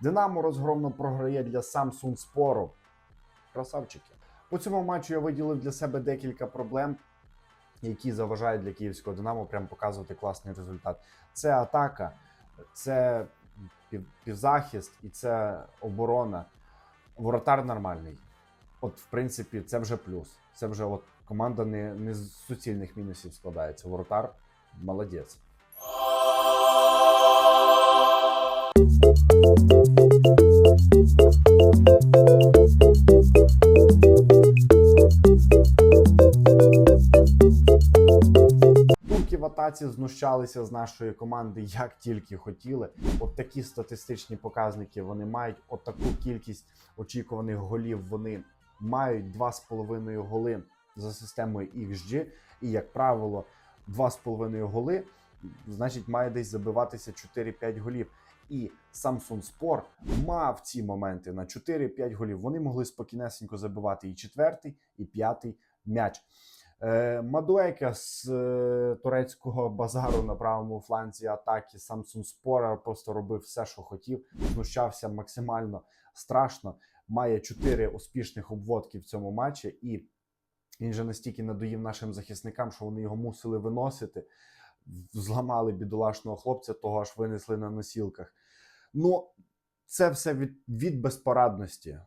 Динамо розгромно програє для Samsung Спору. Красавчики. По цьому матчу я виділив для себе декілька проблем, які заважають для київського Динамо прям показувати класний результат. Це атака, це півзахист і це оборона. Воротар нормальний. От, в принципі, це вже плюс. Це вже от команда не, не з суцільних мінусів складається. Воротар молодець. Турки в атаці знущалися з нашої команди як тільки хотіли. От такі статистичні показники вони мають. От таку кількість очікуваних голів вони мають 2,5 голи за системою XG. І, як правило, 2,5 голи, значить, має десь забиватися 4-5 голів. І Samsung Sport мав ці моменти на 4-5 голів. Вони могли спокійнесенько забивати і четвертий, і п'ятий м'яч. Е, Мадуека з е, турецького базару на правому фланзі атаки Samsung Spora просто робив все, що хотів, знущався максимально страшно. Має чотири успішних обводки в цьому матчі, і він же настільки надоїв нашим захисникам, що вони його мусили виносити. Зламали бідолашного хлопця, того аж винесли на носілках. Ну, це все від, від безпорадності.